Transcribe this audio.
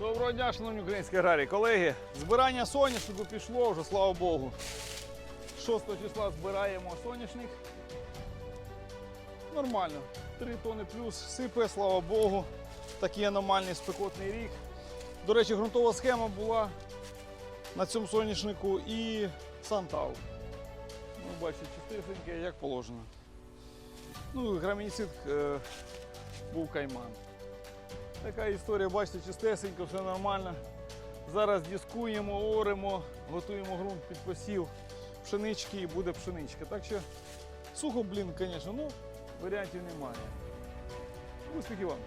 Доброго дня, шановні українські аграрії. Колеги, збирання соняшнику пішло вже, слава Богу. 6 числа збираємо соняшник. Нормально. 3 тони плюс сипе, слава Богу. Такий аномальний спекотний рік. До речі, ґрунтова схема була на цьому соняшнику і Сантал. Ну, бачите, чистесеньке, як положено. Ну, грамініцид е, був кайман. Така історія, бачите, чистесенько, все нормально. Зараз дискуємо, оремо, готуємо ґрунт під посів пшенички і буде пшеничка. Так що сухо, блін, звісно, ну варіантів немає. Успіхів вам!